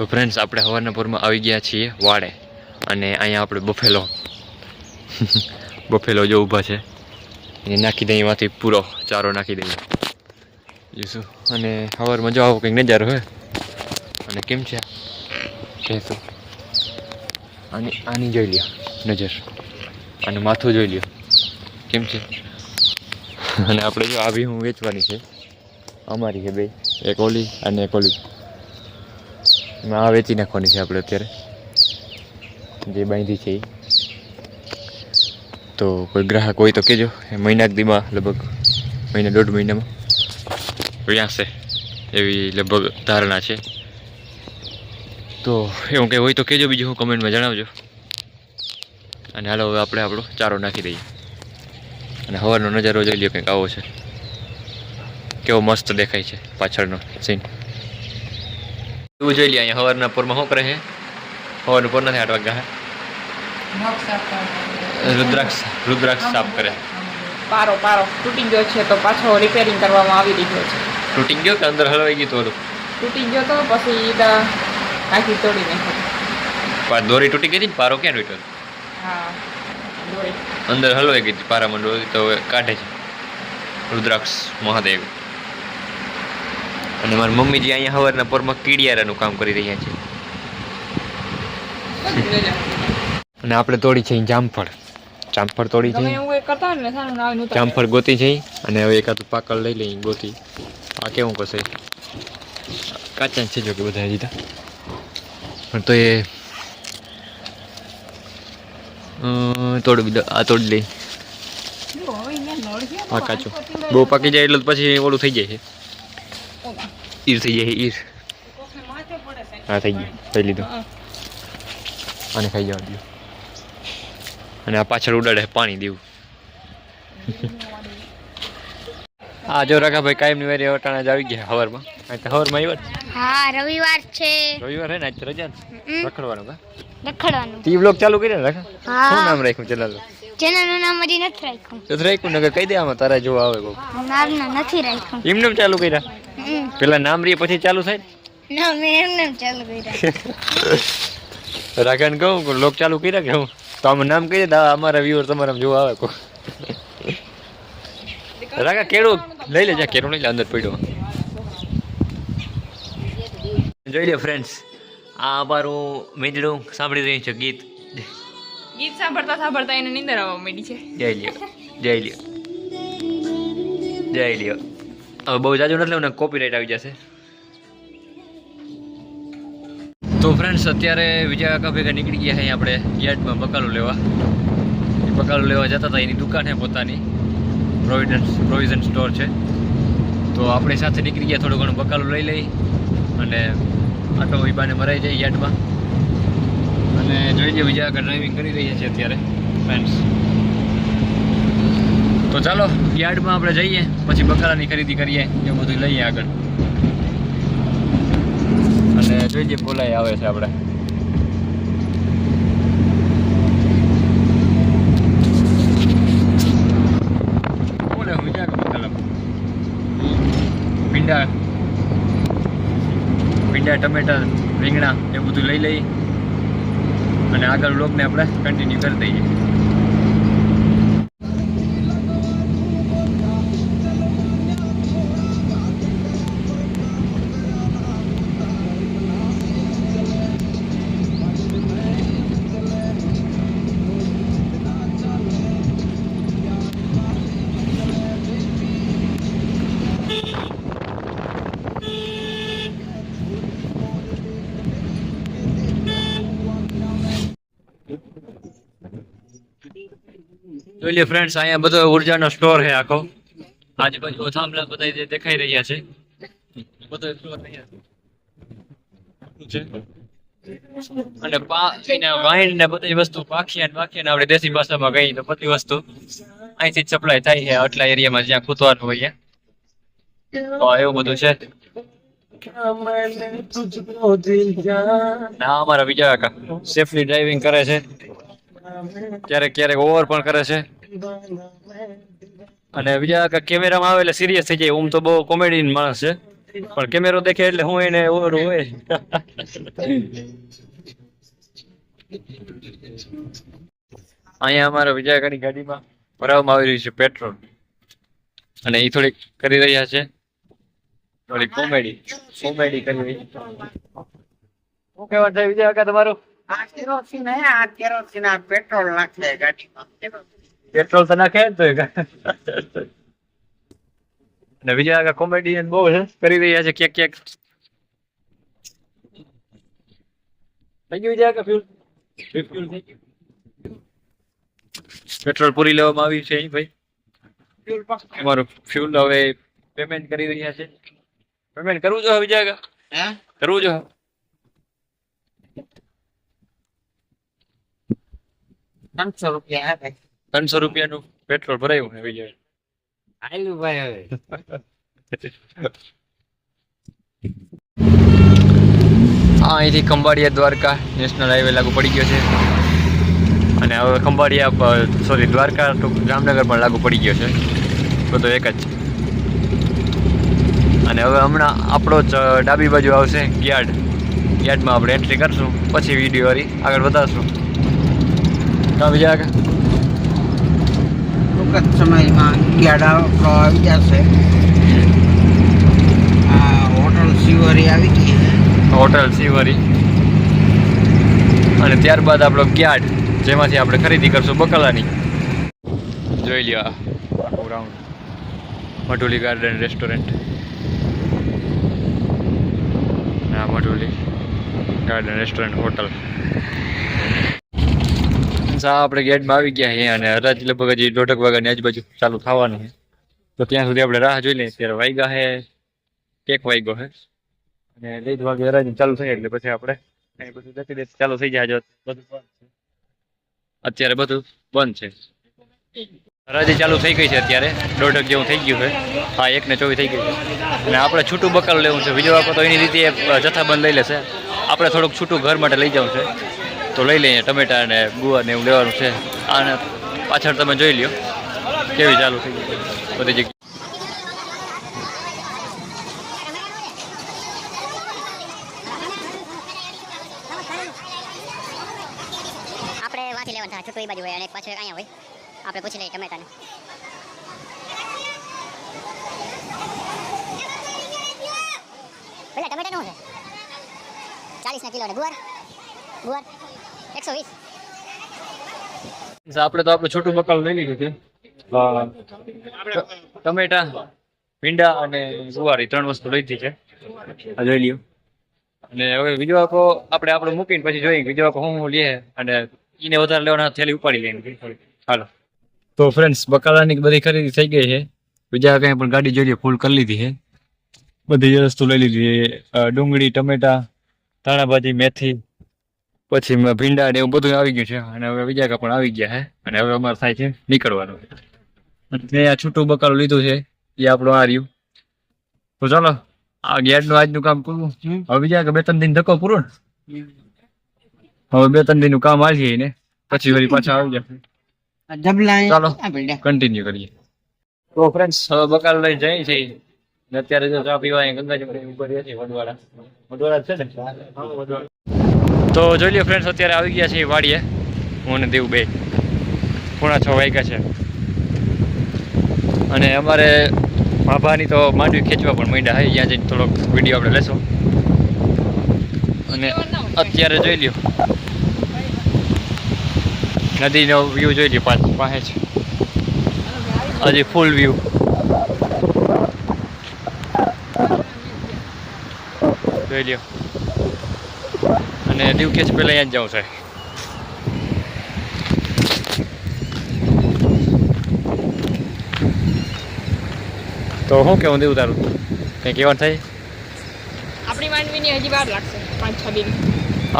તો ફ્રેન્ડ્સ આપણે હવાનાપુરમાં આવી ગયા છીએ વાડે. અને અહીંયા આપણે બફેલો. બફેલો જો ઊભા છે. એ નાખી દઈએ, એમાંથી પૂરો ચારો નાખી દઈએ. જોઈશું અને સવારમાં મજા આવો કંઈક નજારો હોય અને કેમ છે? કહેશું આની આની જોઈ લ્યો, નજર. અને માથું જોઈ લ્યો. કેમ છે? અને આપણે જો આ બી હું વેચવાની છે. અમારી છે બે. એક ઓલી અને એક ઓલી. આ વેચી નાખવાની છે આપણે અત્યારે. જે બાંધી છે એ તો કોઈ ગ્રાહક હોય તો કહેજો. એ મહિના એક દીમાં લગભગ મહિના દોઢ મહિનામાં. વ્યાસે એવી લગભગ ધારણા છે. તો એવું કંઈ હોય તો કહેજો બીજું હું કમેન્ટમાં જણાવજો. અને હાલો હવે આપણે આપણો ચારો નાખી દઈએ. અને હવારનો નજારો જોઈ લો કંઈક આવો છે. કેવો મસ્ત દેખાય છે પાછળનો સીન એવું જોઈ લઈએ અહીંયા હવારના પોરમાં શું કરે છે? હવારનું પોર નથી આઠ વાગ્યા રુદ્રાક્ષ રુદ્રાક્ષ સાફ કરે. પારો પારો તૂટી ગયો છે તો પાછો રિપેરિંગ કરવામાં આવી રહ્યો છે. તૂટી ગયો કે અંદર હલવાઈ ગયું તો તૂટી ગયો તો પછી આખી તોડી નાખી. દોરી તૂટી ગઈ હતી ને? પારો ક્યાં તૂટ્યો? હા અંદર હલવાઈ ગઈ હતી પારામાં દોરી તો હવે કાઢે છે. રુદ્રાક્ષ મહાદેવ. અને મારી મમ્મી જે અહીંયા હવારના પોરમાં કીડિયારાનું કામ કરી રહ્યા છે. અને આપણે તોડી છે જામફળ. જામફળ તોડી છે. જામફળ ગોતી છે અને હવે એકાદ પાકળ લઈ લઈ ગોતી. આ કેવું કશે કાચા છે જો કે બધા જીતા પણ તો એ તોડી દીધા. આ તોડી લઈ આ કાચું. બહુ પાકી જાય એટલે પછી ઓલું થઈ જાય છે. ઈર થઈ જાય ઈર. હા થઈ ગયું થઈ લીધું. અને ખાઈ જવા દઉં અને આ પાછળ ઉડાડે પાણી દેવું. હા જો રાખાભાઈ કાયમની વારી અટાણા જ આવી ગયા હવારમાં. આજે તો હવારમાં આવ્યા હા રવિવાર છે. રવિવાર હે ને આજે રજા રખડવાનું કા? રખડવાનું. ટી બ્લોગ ચાલુ કર્યો ને રાખા હા. શું નામ રાખ્યું ચેનલ ચેનલનું નામ હજી નથી રાખ્યું. નથી રાખ્યું નગર કહી દે આમાં તારા જોવા આવે કોક. નામ નથી રાખ્યું. એમને એમ ચાલુ કર્યા. પેલા નામ રે પછી ચાલુ થાય? ના મેં એમ નામ ચાલુ કર્યા. રાખાને કહું કે લોક ચાલુ કર્યા કે હું? તો આમાં નામ કહી દે અમારા વ્યુઅર તમારા જોવા આવે કો રાખા કેળું લઈ લેજે જા કેળું લઈ લે અંદર પડ્યો. જોઈ લે ફ્રેન્ડ્સ આ અમારું મીંદડું સાંભળી રહ્યું છે ગીત. ગીત સાંભળતા સાંભળતા એને નીંદર આવવા માંડી છે. જય લ્યો જય લ્યો જય લ્યો. હવે બહુ જાજુ નથી લેવું ને કોપીરાઇટ આવી જશે. તો ફ્રેન્ડ્સ અત્યારે વિજય કાકા ભેગા નીકળી ગયા છે આપણે યાર્ડમાં બકાલું લેવા. એ બકાલું લેવા જતા હતા, એની દુકાન છે પોતાની. પ્રોવિડન્સ પ્રોવિઝન સ્ટોર છે. તો આપણે સાથે નીકળી ગયા, થોડું ઘણું બકાલું લઈ લઈ અને આટો વિબાને મરાઈ જાય યાર્ડમાં. અને જોઈ જઈએ વિજય કાકા ડ્રાઇવિંગ કરી રહ્યા છે અત્યારે ફ્રેન્ડ્સ તો ચાલો, યાર્ડમાં આપણે જઈએ, પછી બકાલાની ખરીદી કરીએ, એ બધું લઈએ આગળ. અને જોઈએ બોલાય આવે છે આપણે. ભીંડા ભીંડા, ટમેટા, રીંગણા, એ બધું લઈ લઈ અને આગળ લોકને આપણે કન્ટિન્યુ કરી દઈએ. જોઈ લે ફ્રેન્ડ્સ અહીંયા બધો ઉર્જાનો સ્ટોર છે આખો. આજુબાજુ થાંભલા બધા દેખાઈ રહ્યા છે. બધો સ્ટોર અહીંયા. અને પા વાઇન ને બધી વસ્તુ પાખિયા અને બાકી આપણે દેશી ભાષામાં કહીએ તો બધી વસ્તુ અહીંથી જ સપ્લાય થાય છે આટલા એરિયામાં જ્યાં ખૂતવાનું હોય તો એવું બધું છે. ના, અમારા બીજા કાકા. સેફલી ડ્રાઇવિંગ કરે છે. ક્યારેક ક્યારેક ઓવર પણ કરે છે. અને બીજા કેમેરામાં આવે એટલે સિરિયસ થઈ જાય. ઓમ તો બહુ કોમેડી માણસ છે. પણ કેમેરો દેખે એટલે હું એને ઓવર હોય. અહીંયા અમારા વિજયકાની ગાડીમાં ભરાવવામાં આવી રહ્યું છે પેટ્રોલ અને એ થોડીક કરી રહ્યા છે. થોડી કોમેડી કોમેડી કરી રહી શું કહેવાનું છે વિજય કાકા તમારું? હે, આ પેટ્રોલ નાખે ગાડીમાં. પેટ્રોલ તો નાખે તો ને અને બીજા આગળ કોમેડિયન બહુ છે કરી રહ્યા છે ક્યાંક ક્યાંક. થઈ ગયું આગળ ફ્યુલ Refuel પેટ્રોલ પૂરી લેવામાં આવ્યું છે ભાઈ. ફ્યુલ અમારું ફ્યુલ હવે પેમેન્ટ કરી રહ્યા છે. પેમેન્ટ કરવું જો બીજા આગળ? હે? કરવું જો પાંચસો રૂપિયા હા ભાઈ. ત્રણસો રૂપિયાનું પેટ્રોલ ભરાયું ને વિજય. આયલું ભાઈ હવે. હા અહીંથી ખંભાળિયા દ્વારકા નેશનલ હાઈવે લાગુ પડી ગયો છે. અને હવે ખંભાળિયા સોરી દ્વારકા જામનગર પણ લાગુ પડી ગયો છે. બધો એક જ. અને હવે હમણાં આપણો જ ડાબી બાજુ આવશે યાર્ડ યાર્ડમાં આપણે એન્ટ્રી કરશું પછી વીડિયો વાળી આગળ વધારશું. કાં બીજા આગળ? જ સમયમાં ગાડા ફ્લો આવી જશે. હોટલ શિવરી આવી ગઈ. હોટલ સિવરી અને ત્યારબાદ આપણો યાર્ડ જેમાંથી આપણે ખરીદી કરશું બકલાની. જોઈ લ્યો આખું રાઉન્ડ મઢુલી ગાર્ડન રેસ્ટોરન્ટ આ મઢુલી ગાર્ડન રેસ્ટોરન્ટ હોટલ સા આપણે ગેટમાં આવી ગયા છીએ અને હરાજી લગભગ હજી દોઢક વાગ્યાની આજુબાજુ ચાલુ થવાની છે. તો ત્યાં સુધી આપણે રાહ જોઈ લઈએ. ત્યારે વાગ્યા છે, એક વાગ્યો છે. અને દોઢ વાગે હરાજી ચાલુ થઈ એટલે પછી આપણે અહીં બધું દેખી દે ચાલુ થઈ જાય બંધ અત્યારે બધું બંધ છે. હરાજી ચાલુ થઈ ગઈ છે અત્યારે. દોઢક જેવું થઈ ગયું છે. હા, એક ને ચોવીસ થઈ ગઈ છે. અને આપણે છૂટું બકલ લેવું છે. બીજો આપણે તો એની રીતે જથ્થાબંધ લઈ લેશે. આપણે થોડુંક છૂટું ઘર માટે લઈ જવું છે. તો લઈ લઈએ ટમેટા અને ગુવા ને એવું લેવાનું છે. અને પાછળ તમે જોઈ લ્યો, કેવી ચાલુ થઈ બધી જગ્યા આપણે વાંચી લેવાનું થાય, છૂટું હોય અને પાછળ અહીંયા હોય. આપણે પૂછી લઈએ ટમેટાને. પેલા ટમેટા છે? ચાલીસ ના કિલો ને ગુવાર. ગુવાર. એકસો વીસ. આપણે તો આપણું છોટું બકાલ લઈ લીધું છે. ટમેટા ભીંડા અને ગુવારી ત્રણ વસ્તુ લીધી છે. આ જોઈ લ્યો. અને હવે બીજો આખો આપણે આપણે મૂકીને પછી જોઈએ. બીજો આખો હું લે લઈએ અને એને વધારે લેવાના થેલી ઉપાડી લઈને હાલો. તો ફ્રેન્ડ્સ બકાલાની બધી ખરીદી થઈ ગઈ છે. બીજા કઈ પણ ગાડી જોઈએ ફૂલ કરી લીધી છે. બધી વસ્તુ લઈ લીધી છે. ડુંગળી ટમેટા ધાણાભાજી મેથી પછી ભીંડા ને એવું બધું આવી ગયું છે. અને હવે બીજા કા પણ આવી ગયા છે. અને હવે અમારે થાય છે નીકળવાનું. મેં આ છૂટું બકાલું લીધું છે. એ આપણું આ રહ્યું. તો ચાલો આ ગેટનું આજનું કામ પૂરું. હવે બીજા કે બે ત્રણ દિન ધક્કો પૂરો ને? હવે બે ત્રણ દિનનું કામ આવીએ ને પછી વળી પાછા આવી જાય ચાલો. કન્ટિન્યુ કરીએ. તો ફ્રેન્ડ્સ હવે બકાલ લઈ જાય ને અત્યારે જો ચા પીવા ગંગાજી ઉપર છીએ વડવાડા. વડવાડા છે ને? તો જોઈ લો ફ્રેન્ડ્સ અત્યારે આવી ગયા છે વાડીએ. હું અને દેવ બે. પોણા છ વાગ્યા છે. અને અમારે ભાભાની તો માંડવી ખેંચવા પણ માંડ્યા હે ત્યાં જઈને થોડોક વીડિયો આપણે લેશો. અને અત્યારે જોઈ લ્યો. નદીનો વ્યૂ જોઈ લ્યો પાસે છે. હજી ફૂલ વ્યૂ જોઈ લ્યો. અને દીવ કે છે પેલા અહીંયા જ છે. તો શું કેવું દેવું તારું? કંઈ કહેવાનું થાય? આપણી માંડવીની હજી વાર લાગશે પાંચ છ દિન.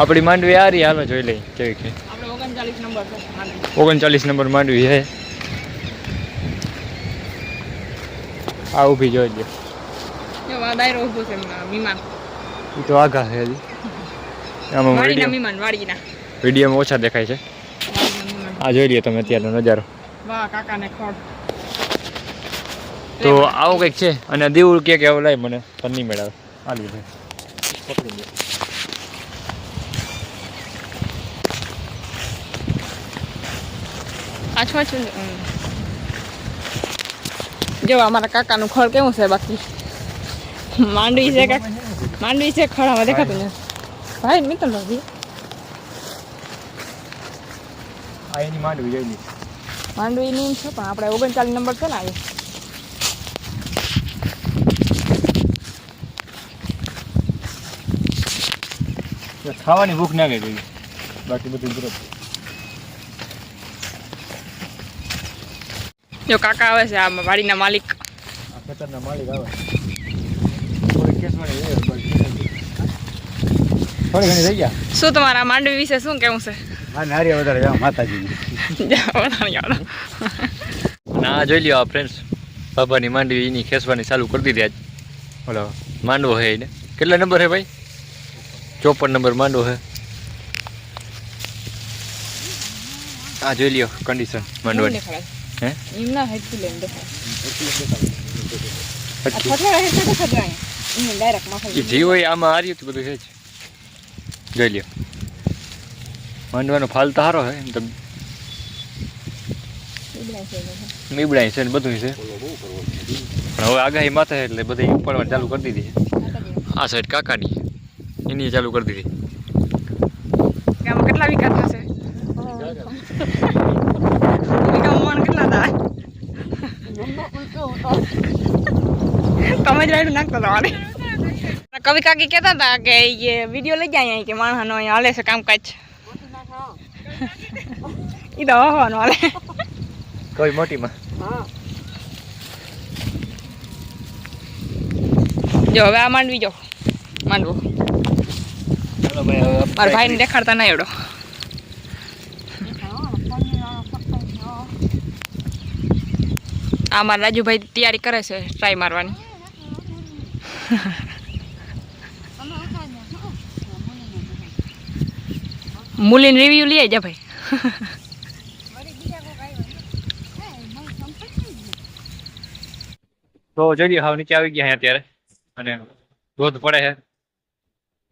આપણી માંડવી આ રહી હાલો જોઈ લઈ કેવી કે ઓગણચાલીસ નંબર માંડવી. ઓગણચાલીસ નંબર માંડવી છે. આ ઊભી જોઈ લ્યો. ડાયરો ઊભો છે વિમાન. એ તો આઘા છે હજી. આમાં વીડિયો વિડીયોમાં ઓછા દેખાય છે. આ જોઈ લ્યો તમે અત્યારનો નજારો. વાહ કાકાને ખોડ તો આવું કંઈક છે. અને દેવું કે આવું લાય મને. પણ નહીં મેળવે. આલુ ભાઈ પકડી લે આછું આછું હમ. જો અમારા કાકાનું ખળ કેવું છે બાકી? માંડવી છે કાક. માંડવી છે ખળામાં દેખાતું ને ભાઈ મિત્ર ભાઈ આ એની માંડવી જોઈ માંડવી ની છે પણ આપણે ઓગણચાલીસ નંબર છે ને આવી ખાવાની ભૂખ ના ગઈ બાકી બધું બરોબર જો કાકા આવે છે આ વાડીના માલિક. આ ખેતરના માલિક આવે. કેસવાણી થોડી ઘણી થઈ ગયા. શું તમારા માંડવી વિશે શું કેવું છે? હા નારિયા વધારે જાઓ. અને આ જોઈ લ્યો આ ફ્રેન્ડ્સ બાબાની માંડવી એની ખેંચવાની ચાલુ કરી દીધી આજ. ઓલો માંડવો હે એને. કેટલા નંબર હે ભાઈ? ચોપન નંબર માંડવો હે આ જોઈ લ્યો કન્ડિશન માંડવાની. જીવ હે? ના લઈને. એમને આમાં હાર્યું બધું છે જ. જોઈ લ્યો. માંડવાનો ફાલ તો સારો એમ તો છે મીબડાય છે ને બધું છે. પણ હવે આગાહી માથે છે એટલે બધી ઉપાડવાનું ચાલુ કરી દીધી છે. આ સાઈડ કાકાની એની ચાલુ કરી દીધી. કે કેટલા વિકાસ થશે કેટલા થાય? તમે જ રાઈડ નાખતા વાળી કવિ કાકી કહેતા હતા કે એ વીડિયો લઈ જાય અહીંયા કે માણસનો અહીંયા હાલે છે કામકાજ. એ તો હવાનો હાલે. કઈ મોટીમાં. જો હવે આ માંડવી જો. માંડવો. મારા ભાઈને દેખાડતા નહીં એવડો આ મારા રાજુભાઈ તૈયારી કરે છે ટ્રાય મારવાની. મુલીન રિવ્યુ લઈ જા ભાઈ. તો જોઈએ હા નીચે આવી ગયા અહીંયા અત્યારે. અને ધોધ પડે છે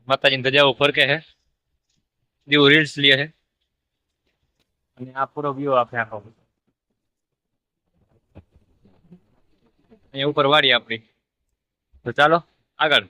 માતાજીની ધજાઓ ફરકે છે જેવું રીલ્સ લે છે અને આ પૂરો વ્યૂ આપે આખો. અહીંયા ઉપર વાડી આપણી. તો ચાલો, આગળ.